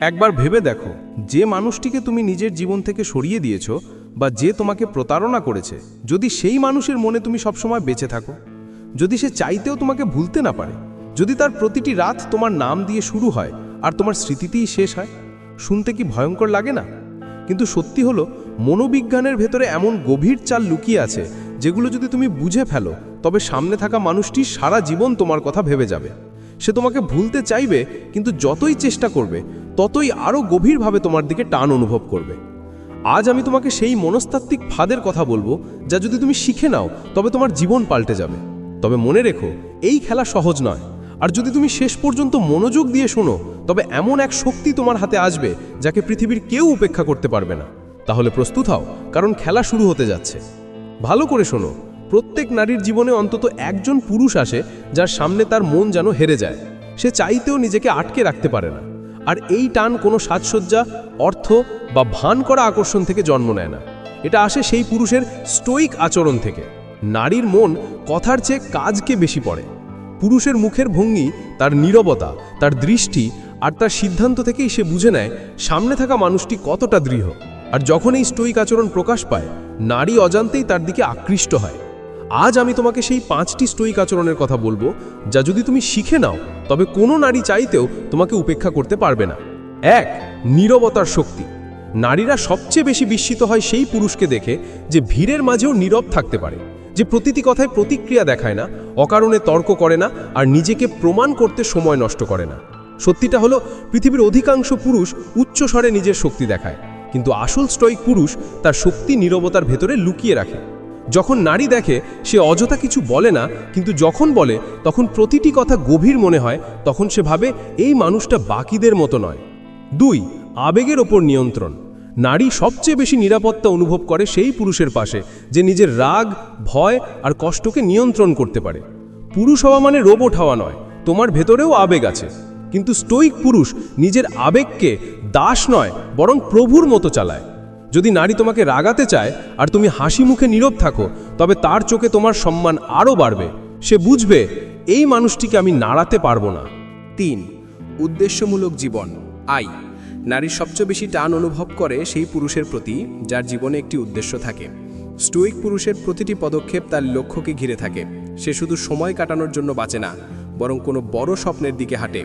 একবার ভেবে দেখো, যে মানুষটিকে তুমি নিজের জীবন থেকে সরিয়ে দিয়েছ বা যে তোমাকে প্রতারণা করেছে, যদি সেই মানুষের মনে তুমি সবসময় বেঁচে থাকো, যদি সে চাইতেও তোমাকে ভুলতে না পারে, যদি তার প্রতিটি রাত তোমার নাম দিয়ে শুরু হয় আর তোমার স্মৃতিতেই শেষ হয়, শুনতে কি ভয়ঙ্কর লাগে না? কিন্তু সত্যি হলো, মনোবিজ্ঞানের ভেতরে এমন গভীর চাল লুকিয়ে আছে, যেগুলো যদি তুমি বুঝে ফেলো, তবে সামনে থাকা মানুষটি সারা জীবন তোমার কথা ভেবে যাবে। সে তোমাকে ভুলতে চাইবে, কিন্তু যতই চেষ্টা করবে ততই আরও গভীরভাবে তোমার দিকে টান অনুভব করবে। আজ আমি তোমাকে সেই মনস্তাত্ত্বিক ফাঁদের কথা বলব, যা যদি তুমি শিখে নাও, তবে তোমার জীবন পাল্টে যাবে। তবে মনে রেখো, এই খেলা সহজ নয়। আর যদি তুমি শেষ পর্যন্ত মনোযোগ দিয়ে শোনো, তবে এমন এক শক্তি তোমার হাতে আসবে, যাকে পৃথিবীর কেউ উপেক্ষা করতে পারবে না। তাহলে প্রস্তুত হও, কারণ খেলা শুরু হতে যাচ্ছে। ভালো করে শোনো, প্রত্যেক নারীর জীবনে অন্তত একজন পুরুষ আসে, যার সামনে তার মন যেন হেরে যায়। সে চাইতেও নিজেকে আটকে রাখতে পারে না। আর এই টান কোনো সাজসজ্জা, অর্থ বা ভান করা আকর্ষণ থেকে জন্ম নেয় না। এটা আসে সেই পুরুষের স্টোইক আচরণ থেকে। নারীর মন কথার চেয়ে কাজকে বেশি পড়ে। পুরুষের মুখের ভঙ্গি, তার নীরবতা, তার দৃষ্টি আর তার সিদ্ধান্ত থেকেই সে বুঝে নেয় সামনে থাকা মানুষটি কতটা দৃঢ়। আর যখন এই স্টোইক আচরণ প্রকাশ পায়, নারী অজান্তেই তার দিকে আকৃষ্ট হয়। আজ আমি তোমাকে সেই পাঁচটি স্টোইক আচরণের কথা বলব, যা যদি তুমি শিখে নাও, তবে কোনো নারী চাইতেও তোমাকে উপেক্ষা করতে পারবে না। এক, নীরবতার শক্তি। নারীরা সবচেয়ে বেশি বিস্মিত হয় সেই পুরুষকে দেখে যে ভিড়ের মাঝেও নীরব থাকতে পারে, যে প্রতিটি কথায় প্রতিক্রিয়া দেখায় না, অকারণে তর্ক করে না আর নিজেকে প্রমাণ করতে সময় নষ্ট করে না। সত্যিটা হলো, পৃথিবীর অধিকাংশ পুরুষ উচ্চ স্বরে নিজের শক্তি দেখায়, কিন্তু আসল স্টয়িক পুরুষ তার শক্তি নীরবতার ভেতরে লুকিয়ে রাখে। যখন নারী দেখে, সে অযথা কিছু বলে না, কিন্তু যখন বলে, তখন প্রতিটি কথা গভীর মনে হয়, তখন সে ভাবে, এই মানুষটা বাকিদের মতো নয়। দুই, আবেগের ওপর নিয়ন্ত্রণ। নারী সবচেয়ে বেশি নিরাপত্তা অনুভব করে সেই পুরুষের পাশে, যে নিজের রাগ, ভয় আর কষ্টকে নিয়ন্ত্রণ করতে পারে। পুরুষ হওয়া মানে রোবট হওয়া নয়, তোমার ভেতরেও আবেগ আছে। কিন্তু স্টোইক পুরুষ নিজের আবেগকে দাস নয়, বরং প্রভুর মতো চালায়। যদি নারী তোমাকে রাগাতে চায় আর তুমি হাসি মুখে নীরব থাকো, তবে তার চোখে তোমার সম্মান আরও বাড়বে। সে বুঝবে, এই মানুষটিকে আমি নাড়াতে পারব না। তিন, উদ্দেশ্যমূলক জীবন। আই নারী সবচেয়ে বেশি টান অনুভব করে সেই পুরুষের প্রতি, যার জীবনে একটি উদ্দেশ্য থাকে। স্টোইক পুরুষের প্রতিটি পদক্ষেপ তার লক্ষ্যকে ঘিরে থাকে। সে শুধু সময় কাটানোর জন্য বাঁচে না, বরং কোনো বড় স্বপ্নের দিকে হাঁটে।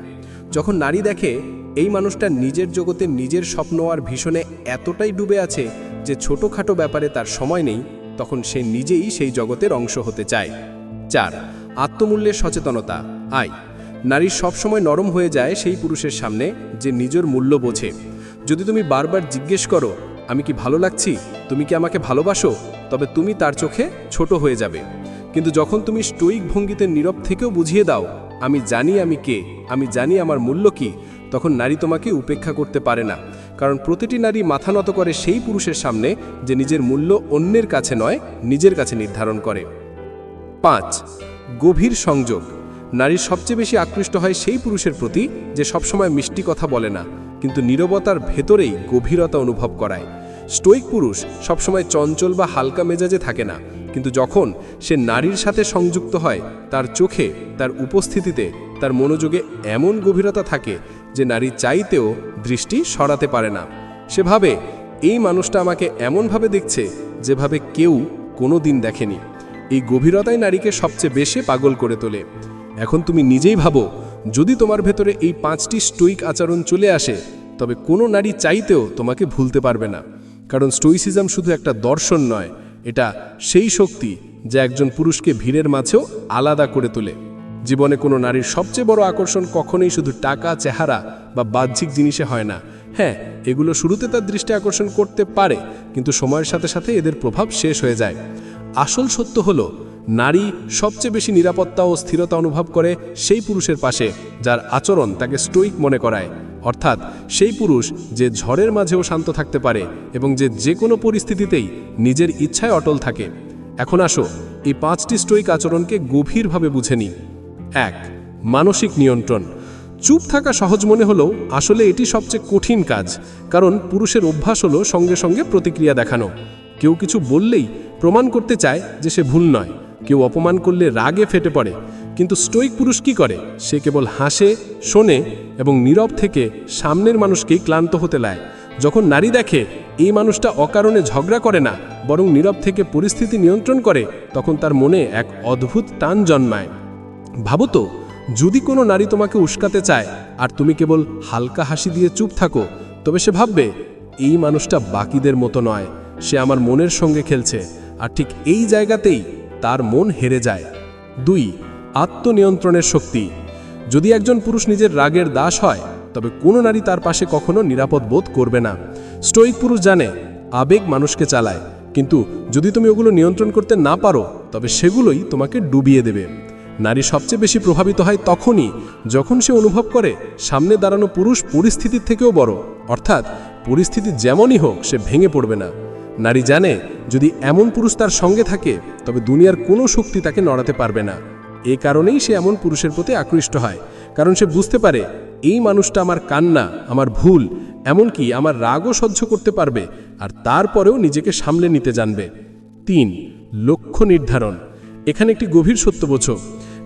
যখন নারী দেখে এই মানুষটা নিজের জগতে নিজের স্বপ্ন আর ভীষণে এতটাই ডুবে আছে যে ছোটোখাটো ব্যাপারে তার সময় নেই, তখন সে নিজেই সেই জগতের অংশ হতে চায়। চার, আত্মমূল্যের সচেতনতা। আই, নারী সবসময় নরম হয়ে যায় সেই পুরুষের সামনে যে নিজের মূল্য বোঝে। যদি তুমি বারবার জিজ্ঞেস করো, আমি কি ভালো লাগছি? তুমি কি আমাকে ভালোবাসো? তবে তুমি তার চোখে ছোট হয়ে যাবে। কিন্তু যখন তুমি স্টোইক ভঙ্গিতে নীরব থেকেও বুঝিয়ে দাও, আমি জানি আমি কে, আমি জানি আমার মূল্য কি তখন নারী তোমাকে উপেক্ষা করতে পারে না, কারণ প্রতিটি নারী মাথা নত করে সেই পুরুষের সামনে যে নিজের মূল্য অন্যের কাছে নয়, নিজের কাছে নির্ধারণ করে। পাঁচ, গভীর সংযোগ। নারীর সবচেয়ে বেশি আকৃষ্ট হয় সেই পুরুষের প্রতি যে সবসময় মিষ্টি কথা বলে না, কিন্তু নীরবতার ভেতরেই গভীরতা অনুভব করায়। স্টোইক পুরুষ সবসময় চঞ্চল বা হালকা মেজাজে থাকে না, কিন্তু যখন সে নারীর সাথে সংযুক্ত হয়, তার চোখে, তার উপস্থিতিতে, তার মনোযোগে এমন গভীরতা থাকে যে নারী চাইতেও দৃষ্টি সরাতে পারে না। সে ভাবে এই মানুষটা আমাকে এমনভাবে দেখছে যেভাবে কেউ কোনো দিন দেখেনি। এই গভীরতাই নারীকে সবচেয়ে বেশি পাগল করে তোলে। এখন তুমি নিজেই ভাবো, যদি তোমার ভেতরে এই পাঁচটি স্টোইক আচরণ চলে আসে, তবে কোনো নারী চাইতেও তোমাকে ভুলতে পারবে না। কারণ স্টোইসিজম শুধু একটা দর্শন নয়, এটা সেই শক্তি যা একজন পুরুষকে ভিড়ের মাঝেও আলাদা করে তোলে। জীবনে কোনো নারীর সবচেয়ে বড় আকর্ষণ কখনোই শুধু টাকা, চেহারা বা বাহ্যিক জিনিসে হয় না। হ্যাঁ এগুলো শুরুতে তার দৃষ্টি আকর্ষণ করতে পারে, কিন্তু সময়ের সাথে সাথে এদের প্রভাব শেষ হয়ে যায়। আসল সত্য হলো, নারী সবচেয়ে বেশি নিরাপত্তা ও স্থিরতা অনুভব করে সেই পুরুষের পাশে, যার আচরণ তাকে স্টোইক মনে করায়। অর্থাৎ, সেই পুরুষ যে ঝড়ের মাঝেও শান্ত থাকতে পারে এবং যে যে কোনো পরিস্থিতিতেই নিজের ইচ্ছায় অটল থাকে। এখন আসো, এই পাঁচটি স্টোইক আচরণকে গভীরভাবে বুঝে নিই। এক, মানসিক নিয়ন্ত্রণ। চুপ থাকা সহজ মনে হলেও আসলে এটি সবচেয়ে কঠিন কাজ, কারণ পুরুষের অভ্যাস হলো সঙ্গে সঙ্গে প্রতিক্রিয়া দেখানো। কেউ কিছু বললেই প্রমাণ করতে চায় যে সে ভুল নয়। কেউ অপমান করলে রাগে ফেটে পড়ে। কিন্তু স্টোইক পুরুষ কি করে? সে কেবল হাসে, শোনে এবং নীরব থেকে সামনের মানুষকেই ক্লান্ত হতে লায় যখন নারী দেখে এই মানুষটা অকারণে ঝগড়া করে না, বরং নীরব থেকে পরিস্থিতি নিয়ন্ত্রণ করে, তখন তার মনে এক অদ্ভুত টান জন্মায়। ভাবো তো, যদি কোনো নারী তোমাকে উস্কাতে চায় আর তুমি কেবল হালকা হাসি দিয়ে চুপ থাকো, তবে সে ভাববে, এই মানুষটা বাকিদের মতো নয়, সে আমার মনের সঙ্গে খেলছে। আর ঠিক এই জায়গাতেই তার মন হেরে যায়। দুই, আত্মনিয়ন্ত্রণের শক্তি। যদি একজন পুরুষ নিজের রাগের দাস হয়, তবে কোনো নারী তার পাশে কখনো নিরাপদ বোধ করবে না। স্টোইক পুরুষ জানে, আবেগ মানুষকে চালায়, কিন্তু যদি তুমি ওগুলো নিয়ন্ত্রণ করতে না পারো, তবে সেগুলোই তোমাকে ডুবিয়ে দেবে। নারী সবচেয়ে বেশি প্রভাবিত হয় তখনই যখন সে অনুভব করে সামনে দাঁড়ানো পুরুষ পরিস্থিতির থেকেও বড়। অর্থাৎ পরিস্থিতি যেমনই হোক, সে ভেঙে পড়বে না। নারী জানে, যদি এমন পুরুষ তার সঙ্গে থাকে, তবে দুনিয়ার কোনো শক্তি তাকে নড়াতে পারবে না। এ কারণেই সে এমন পুরুষের প্রতি আকৃষ্ট হয়। কারণ সে বুঝতে পারে, এই মানুষটা আমার কান্না, আমার ভুল, এমনকি আমার রাগও সহ্য করতে পারবে, আর তারপরেও নিজেকে সামলে নিতে জানবে। তিন, লক্ষ্য নির্ধারণ। এখানে একটি গভীর সত্য বোঝো।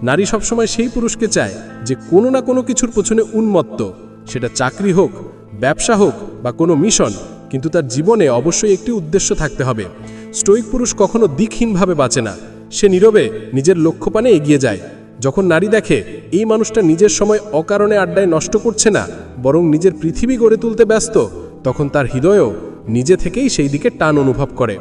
নারী সবসময় সেই পুরুষকে চায় যে কোনো না কোনো কিছুর পেছনে উন্মত্ত। সেটা চাকরি হোক, ব্যবসা হোক বা কোনো মিশন, কিন্তু তার জীবনে অবশ্যই একটি উদ্দেশ্য থাকতে হবে। স্টোইক পুরুষ কখনো দিকহীনভাবে বাঁচে না। সে নীরবে নিজের লক্ষ্যপানে এগিয়ে যায়। যখন নারী দেখে এই মানুষটা নিজের সময় অকারণে আড্ডায় নষ্ট করছে না, বরং নিজের পৃথিবী গড়ে তুলতে ব্যস্ত, তখন তার হৃদয়ও নিজে থেকেই সেই দিকে টান অনুভব করে।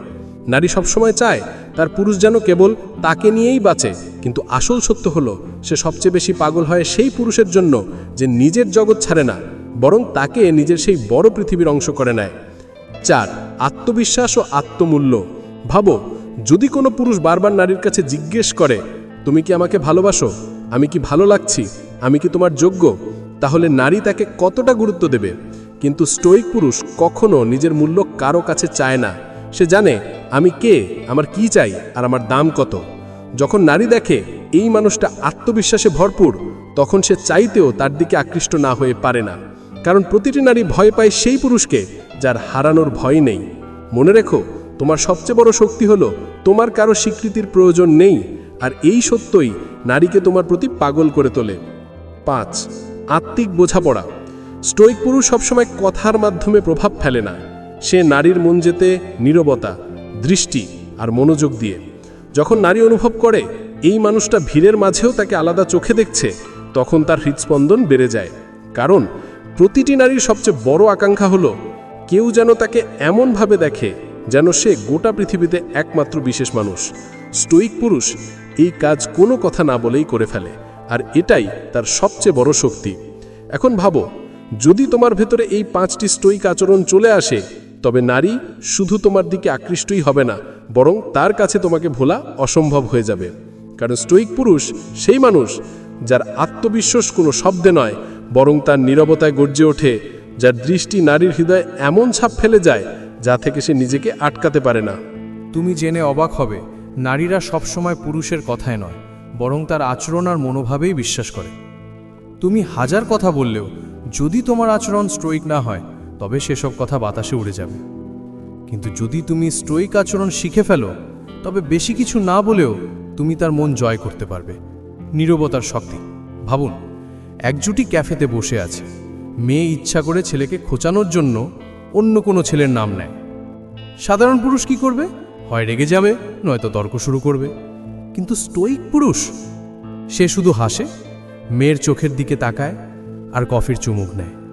নারী সবসময় চায় তার পুরুষ যেন কেবল তাকে নিয়েই বাঁচে, কিন্তু আসল সত্য হলো, সে সবচেয়ে বেশি পাগল হয় সেই পুরুষের জন্য যে নিজের জগৎ ছাড়ে না, বরং তাকে নিজের সেই বড় পৃথিবীর অংশ করে নেয়। চার, আত্মবিশ্বাস ও আত্মমূল্য। ভাবো, যদি কোনো পুরুষ বারবার নারীর কাছে জিজ্ঞেস করে, তুমি কি আমাকে ভালোবাসো? আমি কি ভালো লাগছি? আমি কি তোমার যোগ্য? তাহলে নারী তাকে কতটা গুরুত্ব দেবে? কিন্তু স্টোইক পুরুষ কখনো নিজের মূল্য কারও কাছে চায় না। সে জানে আমি কে? আমার কি চাই? আর আমার দাম কত? যখন নারী দেখে এই মানুষটা আত্মবিশ্বাসে ভরপুর, তখন সে চাইতেও তার দিকে আকৃষ্ট না হয়ে পারে না। কারণ প্রতিটি নারী ভয় পায় সেই পুরুষকে যার হারানোর ভয় নেই। মনে রেখো, তোমার সবচেয়ে বড় শক্তি হলো, তোমার কারও স্বীকৃতির প্রয়োজন নেই, আর এই সত্যই নারীকে তোমার প্রতি পাগল করে তোলে। পাঁচ, আত্মিক বোঝাপড়া। স্টোইক পুরুষ সবসময় কথার মাধ্যমে প্রভাব ফেলে না। সে নারীর মন যেতে নীরবতা। দৃষ্টি আর মনোযোগ দিয়ে। যখন নারী অনুভব করে, এই মানুষটা ভিড়ের মাঝেও তাকে আলাদা চোখে দেখছে, তখন তার হৃদস্পন্দন বেড়ে যায়। কারণ, প্রতিটি নারীর সবচেয়ে বড় আকাঙ্ক্ষা হলো, কেউ যেন তাকে এমনভাবে দেখে, যেন সে গোটা পৃথিবীতে একমাত্র বিশেষ মানুষ। স্টোইক পুরুষ এই কাজ কোনো কথা না বলেই করে ফেলে, আর এটাই তার সবচেয়ে বড় শক্তি। এখন ভাবো, যদি তোমার ভেতরে এই পাঁচটি স্টোইক আচরণ চলে আসে তবে নারী শুধু তোমার দিকে আকৃষ্টই হবে না, বরং তার কাছে তোমাকে ভোলা অসম্ভব হয়ে যাবে। কারণ স্টোইক পুরুষ সেই মানুষ যার আত্মবিশ্বাস কোনো শব্দে নয়, বরং তার নীরবতায় গর্জে ওঠে, যার দৃষ্টি নারীর হৃদয়ে এমন ছাপ ফেলে যায় যা থেকে সে নিজেকে আটকাতে পারে না। তুমি জেনে অবাক হবে, নারীরা সবসময় পুরুষের কথায় নয়, বরং তার আচরণ আর মনোভাবেই বিশ্বাস করে। তুমি হাজার কথা বললেও যদি তোমার আচরণ স্ট্রোইক না হয় তবে সেসব কথা বাতাসে উড়ে যাবে। কিন্তু যদি তুমি স্ট্রোইক আচরণ শিখে ফেলো, তবে বেশি কিছু না বলেও তুমি তার মন জয় করতে পারবে। নীরবতার শক্তি। ভাবুন, একজুটি ক্যাফেতে বসে আছে। মেয়ে ইচ্ছা করে ছেলেকে খোঁচানোর জন্য অন্য কোনো ছেলের নাম নেয়। সাধারণ পুরুষ কি করবে? হয় রেগে যাবে, নয়তো তর্ক শুরু করবে। কিন্তু স্টোইক পুরুষ? সে শুধু হাসে, মেয়ের চোখের দিকে তাকায় আর কফির চুমুক নেয়।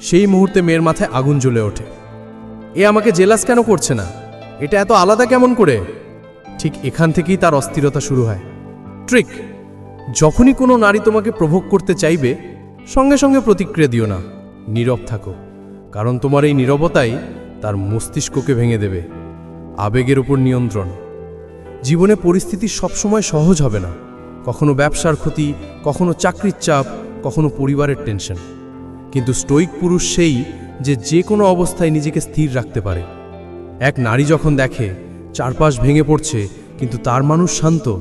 সেই মুহূর্তে মেয়ের মাথায় আগুন জ্বলে ওঠে। এ আমাকে জেলাস কেন করছে না? এটা এত আলাদা কেমন করে? ঠিক এখান থেকেই তার অস্থিরতা শুরু হয়। ট্রিক, যখনই কোনো নারী তোমাকে প্রভোগ করতে চাইবে, সঙ্গে সঙ্গে প্রতিক্রিয়া দিও না। নীরব থাকো, কারণ তোমার এই নীরবতাই তার মস্তিষ্ককে ভেঙে দেবে। আবেগের উপর নিয়ন্ত্রণ। জীবনে পরিস্থিতি সবসময় সহজ হবে না। কখনো ব্যবসার ক্ষতি, কখনো চাকরির চাপ, কখনো পরিবারের টেনশন কিন্তু স্টোইক পুরুষ সেই যে যে কোনো অবস্থায় নিজেকে স্থির রাখতে পারে। এক নারী যখন দেখে, চারপাশ ভেঙে পড়ছে, কিন্তু তার মানুষ শান্ত,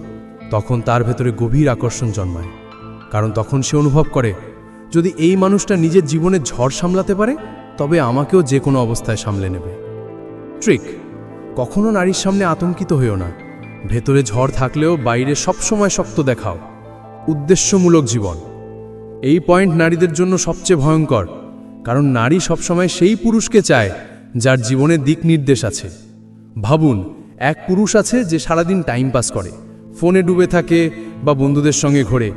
তখন তার ভেতরে গভীর আকর্ষণ জন্মায়। কারণ তখন সে অনুভব করে, যদি এই মানুষটা নিজের জীবনে ঝড় সামলাতে পারে, তবে আমাকেও যে কোনো অবস্থায় সামলে নেবে। ট্রিক, কখনো নারীর সামনে আতঙ্কিত হইও না। ভেতরে ঝড় থাকলেও বাইরে সবসময় শক্ত দেখাও। উদ্দেশ্যমূলক জীবন। এই পয়েন্ট নারীদের জন্য সবচেয়ে ভয়ঙ্কর, কারণ নারী সবসময় সেই পুরুষকে চায় যার জীবনে দিক নির্দেশ আছে। ভাবুন, এক পুরুষ আছে যে সারাদিন টাইম পাস করে, ফোনে ডুবে থাকে বা বন্ধুদের সঙ্গে ঘোরে।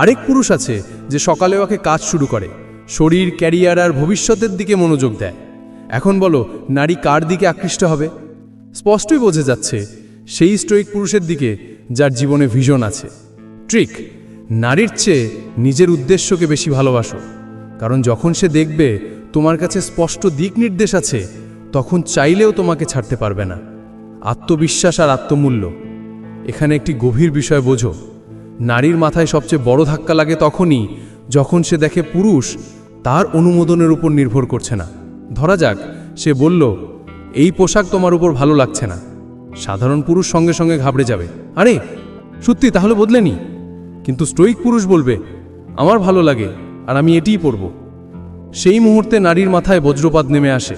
আরেক পুরুষ আছে যে সকালে ওকে কাজ শুরু করে, শরীর, ক্যারিয়ার আর ভবিষ্যতের দিকে মনোযোগ দেয়। এখন বলো, নারী কার দিকে আকৃষ্ট হবে? স্পষ্টই বোঝা যাচ্ছে, সেই স্টোইক পুরুষের দিকে যার জীবনে ভিশন আছে। ট্রিক নারীর চেয়ে নিজের উদ্দেশ্যকে বেশি ভালোবাসো। কারণ যখন সে দেখবে তোমার কাছে স্পষ্ট দিক নির্দেশ আছে, তখন চাইলেও তোমাকে ছাড়তে পারবে না। আত্মবিশ্বাস আর আত্মমূল্য। এখানে একটি গভীর বিষয় বোঝো। নারীর মাথায় সবচেয়ে বড় ধাক্কা লাগে তখনই যখন সে দেখে পুরুষ তার অনুমোদনের উপর নির্ভর করছে না। ধরা যাক, সে বলল, এই পোশাক তোমার উপর ভালো লাগছে না। সাধারণ পুরুষ সঙ্গে সঙ্গে ঘাবড়ে যাবে। আরে, সত্যি তাহলে বদলেনি কিন্তু স্টোইক পুরুষ বলবে, আমার ভালো লাগে, আর আমি এটিই পরব। সেই মুহূর্তে নারীর মাথায় বজ্রপাত নেমে আসে।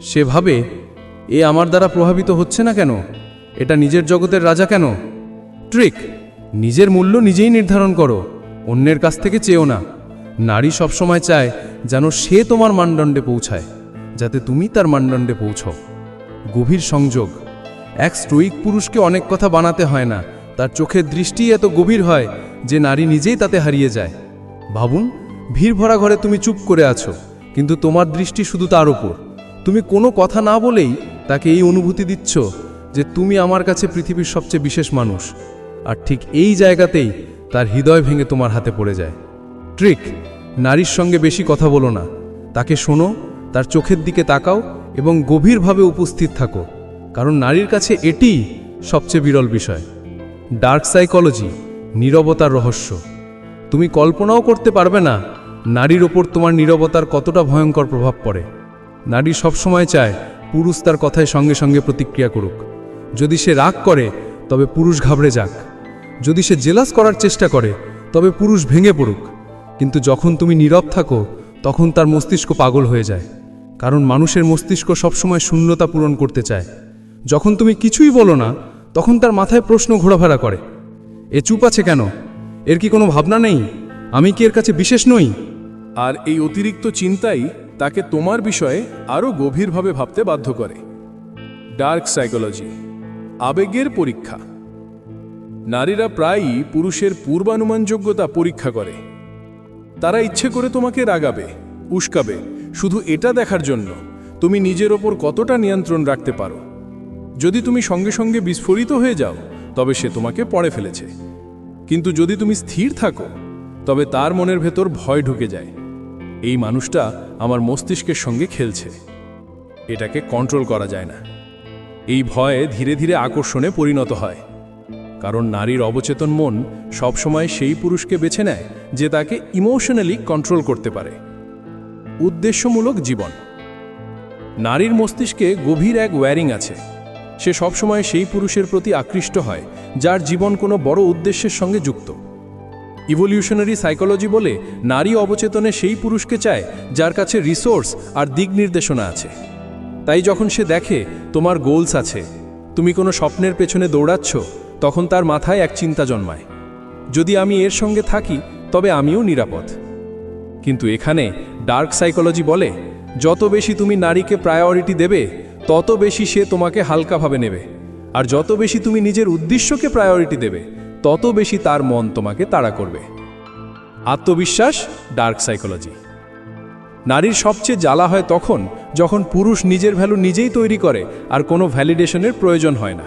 সে ভাবে, এ আমার দ্বারা প্রভাবিত হচ্ছে না কেন? এটা নিজের জগতের রাজা কেন? ট্রিক, নিজের মূল্য নিজেই নির্ধারণ করো, অন্যের কাছ থেকে চেয়েও না। নারী সবসময় চায় যেন সে তোমার মানদণ্ডে পৌঁছায়, যাতে তুমি তার মানদণ্ডে পৌঁছও। গভীর সংযোগ। এক স্টোইক পুরুষকে অনেক কথা বানাতে হয় না, তার চোখের দৃষ্টি এত গভীর হয় যে নারী নিজেই তাতে হারিয়ে যায়। ভাবুন ভিড় ভরা ঘরে তুমি চুপ করে আছো, কিন্তু তোমার দৃষ্টি শুধু তার উপর। তুমি কোনো কথা না বলেই তাকে এই অনুভূতি দিচ্ছ যে তুমি আমার কাছে পৃথিবীর সবচেয়ে বিশেষ মানুষ, আর ঠিক এই জায়গাতেই তার হৃদয় ভেঙে তোমার হাতে পড়ে যায়। ট্রিক, নারীর সঙ্গে বেশি কথা বলো না। তাকে শোনো, তার চোখের দিকে তাকাও এবং গভীরভাবে উপস্থিত থাকো, কারণ নারীর কাছে এটি সবচেয়ে বিরল বিষয়। ডার্ক সাইকোলজি নীরবতার রহস্য। তুমি কল্পনাও করতে পারবে না, নারীর ওপর তোমার নীরবতার কতটা ভয়ঙ্কর প্রভাব পড়ে। নারী সবসময় চায় পুরুষ তার কথায় সঙ্গে সঙ্গে প্রতিক্রিয়া করুক। যদি সে রাগ করে, তবে পুরুষ ঘাবড়ে যাক। যদি সে জেলাস করার চেষ্টা করে, তবে পুরুষ ভেঙে পড়ুক। কিন্তু যখন তুমি নীরব থাকো, তখন তার মস্তিষ্ক পাগল হয়ে যায়। কারণ মানুষের মস্তিষ্ক সবসময় শূন্যতা পূরণ করতে চায়। যখন তুমি কিছুই বলো না, তখন তার মাথায় প্রশ্ন ঘোরাফেরা করে। এ চুপ আছে কেন? এর কি কোনো ভাবনা নেই? আমি কি এর কাছে বিশেষ নই? আর এই অতিরিক্ত চিন্তাই তাকে তোমার বিষয়ে আরও গভীরভাবে ভাবতে বাধ্য করে। ডার্ক সাইকোলজি, আবেগের পরীক্ষা। নারীরা প্রায়ই পুরুষের পূর্বানুমানযোগ্যতা পরীক্ষা করে। তারা ইচ্ছে করে তোমাকে রাগাবে, উস্কাবে, শুধু এটা দেখার জন্য তুমি নিজের ওপর কতটা নিয়ন্ত্রণ রাখতে পারো। যদি তুমি সঙ্গে সঙ্গে বিস্ফোরিত হয়ে যাও তবে সে তোমাকে পড়ে ফেলেছে। কিন্তু যদি তুমি স্থির থাকো, তবে তার মনের ভেতর ভয় ঢুকে যায়। এই মানুষটা আমার মস্তিষ্কের সঙ্গে খেলছে। এটাকে কন্ট্রোল করা যায় না। এই ভয়ে ধীরে ধীরে আকর্ষণে পরিণত হয়। কারণ নারীর অবচেতন মন সবসময় সেই পুরুষকে বেছে নেয় যে তাকে ইমোশনালি কন্ট্রোল করতে পারে। উদ্দেশ্যমূলক জীবন। নারীর মস্তিষ্কে গভীর এক ওয়্যারিং আছে। সে সবসময় সেই পুরুষের প্রতি আকৃষ্ট হয়, যার জীবন কোনো বড় উদ্দেশ্যের সঙ্গে যুক্ত। ইভলিউশনারি সাইকোলজি বলে, নারী অবচেতনে সেই পুরুষকে চায়, যার কাছে রিসোর্স আর দিক নির্দেশনা আছে। তাই যখন সে দেখে, তোমার গোলস আছে, তুমি কোনো স্বপ্নের পেছনে দৌড়াচ্ছ তখন তার মাথায় এক চিন্তা জন্মায়। যদি আমি এর সঙ্গে থাকি, তবে আমিও নিরাপদ। কিন্তু এখানে ডার্ক সাইকোলজি বলে, যত বেশি তুমি নারীকে প্রায়োরিটি দেবে তত বেশি সে তোমাকে হালকাভাবে নেবে। আর যত বেশি তুমি নিজের উদ্দেশ্যকে প্রায়োরিটি দেবে, তত বেশি তার মন তোমাকে তাড়া করবে। আত্মবিশ্বাস ডার্ক সাইকোলজি নারীর সবচেয়ে জ্বালা হয় তখন যখন পুরুষ নিজের ভ্যালু নিজেই তৈরি করে আর কোনো ভ্যালিডেশনের প্রয়োজন হয় না।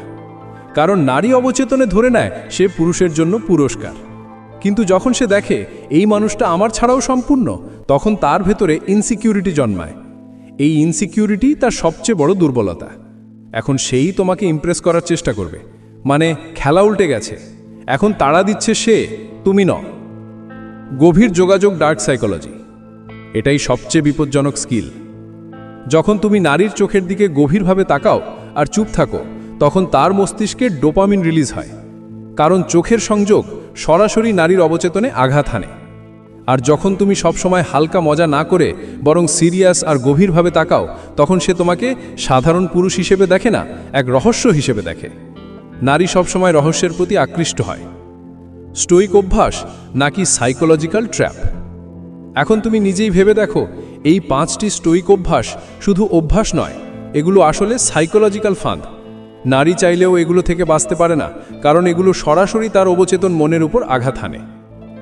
কারণ নারী অবচেতনে ধরে নেয় সে পুরুষের জন্য পুরস্কার। কিন্তু যখন সে দেখে, এই মানুষটা আমার ছাড়াও সম্পূর্ণ, তখন তার ভেতরে ইনসিকিউরিটি জন্মায়। এই ইনসিকিউরিটি তার সবচেয়ে বড় দুর্বলতা। এখন সেই তোমাকে ইমপ্রেস করার চেষ্টা করবে। মানে খেলা উল্টে গেছে। এখন তাড়া দিচ্ছে সে, তুমি ন গভীর যোগাযোগ ডার্ক সাইকোলজি এটাই সবচেয়ে বিপজ্জনক স্কিল যখন তুমি নারীর চোখের দিকে গভীরভাবে তাকাও আর চুপ থাকো, তখন তার মস্তিষ্কে ডোপামিন রিলিজ হয়। কারণ চোখের সংযোগ সরাসরি নারীর অবচেতনে আঘাত হানে। আর যখন তুমি সবসময় হালকা মজা না করে বরং সিরিয়াস আর গভীরভাবে তাকাও, তখন সে তোমাকে সাধারণ পুরুষ হিসেবে দেখে না, এক রহস্য হিসেবে দেখে। নারী সবসময় রহস্যের প্রতি আকৃষ্ট হয়। স্টোইক অভ্যাস নাকি সাইকোলজিক্যাল ট্র্যাপ? এখন তুমি নিজেই ভেবে দেখো, এই পাঁচটি স্টোইক অভ্যাস শুধু অভ্যাস নয়, এগুলো আসলে সাইকোলজিক্যাল ফাঁদ। নারী চাইলেও এগুলো থেকে বাঁচতে পারে না, কারণ এগুলো সরাসরি তার অবচেতন মনের উপর আঘাত হানে।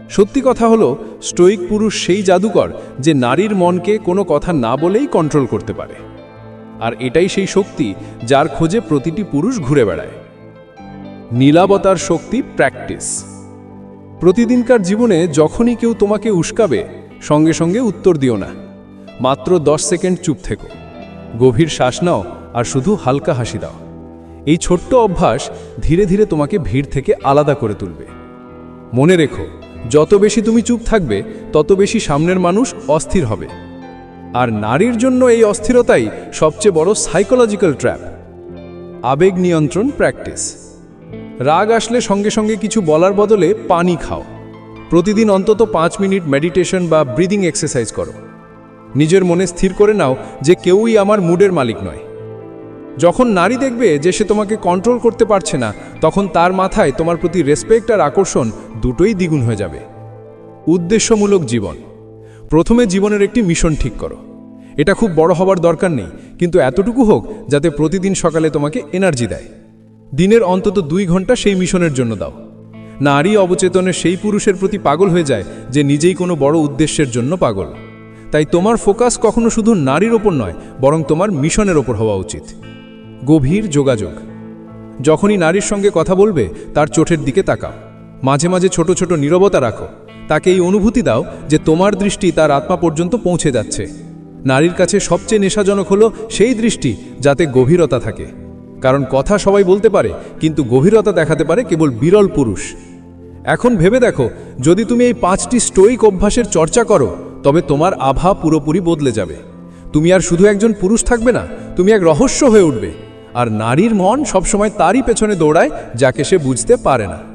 সত্যি কথা হলো, স্টোইক পুরুষ সেই জাদুকর যে নারীর মনকে কোনো কথা না বলেই কন্ট্রোল করতে পারে। আর এটাই সেই শক্তি যার খোঁজে প্রতিটি পুরুষ ঘুরে বেড়ায়। নীলাবতার শক্তি প্র্যাকটিস প্রতিদিনকার জীবনে যখনই কেউ তোমাকে উস্কাবে, সঙ্গে সঙ্গে উত্তর দিও না। মাত্র দশ সেকেন্ড চুপ থেকো। গভীর শ্বাস নাও আর শুধু হালকা হাসি দাও। এই ছোট্ট অভ্যাস ধীরে ধীরে তোমাকে ভিড় থেকে আলাদা করে তুলবে। মনে রেখো যত বেশি তুমি চুপ থাকবে, তত বেশি সামনের মানুষ অস্থির হবে। আর নারীর জন্য এই অস্থিরতাই সবচেয়ে বড় সাইকোলজিক্যাল ট্র্যাপ আবেগ নিয়ন্ত্রণ প্র্যাকটিস রাগ আসলে সঙ্গে সঙ্গে কিছু বলার বদলে পানি খাও। প্রতিদিন অন্তত পাঁচ মিনিট মেডিটেশন বা ব্রিদিং এক্সারসাইজ করো। নিজের মনে স্থির করে নাও যে কেউই আমার মুডের মালিক নয়। যখন নারী দেখবে যে সে তোমাকে কন্ট্রোল করতে পারছে না, তখন তার মাথায় তোমার প্রতি রেসপেক্ট আর আকর্ষণ দুটোই দ্বিগুণ হয়ে যাবে। উদ্দেশ্যমূলক জীবন। প্রথমে জীবনের একটি মিশন ঠিক করো। এটা খুব বড় হবার দরকার নেই, কিন্তু এতটুকু হোক যাতে প্রতিদিন সকালে তোমাকে এনার্জি দেয়। দিনের অন্তত দুই ঘণ্টা সেই মিশনের জন্য দাও। নারী অবচেতনে সেই পুরুষের প্রতি পাগল হয়ে যায় যে নিজেই কোনো বড় উদ্দেশ্যের জন্য পাগল। তাই তোমার ফোকাস কখনো শুধু নারীর ওপর নয়, বরং তোমার মিশনের ওপর হওয়া উচিত। গভীর যোগাযোগ। যখনই নারীর সঙ্গে কথা বলবে, তার চোখের দিকে তাকাও। মাঝে মাঝে ছোট ছোট নীরবতা রাখো। তাকে এই অনুভূতি দাও যে তোমার দৃষ্টি তার আত্মা পর্যন্ত পৌঁছে যাচ্ছে। নারীর কাছে সবচেয়ে নেশাজনক হলো সেই দৃষ্টি যাতে গভীরতা থাকে। কারণ কথা সবাই বলতে পারে, কিন্তু গভীরতা দেখাতে পারে কেবল বিরল পুরুষ। এখন ভেবে দেখো, যদি তুমি এই পাঁচটি স্টোইক অভ্যাসের চর্চা করো, তবে তোমার আভা পুরোপুরি বদলে যাবে। তুমি আর শুধু একজন পুরুষ থাকবে না, তুমি এক রহস্য হয়ে উঠবে। আর নারীর মন সবসময় তারই পেছনে দৌড়ায় যাকে সে বুঝতে পারে না।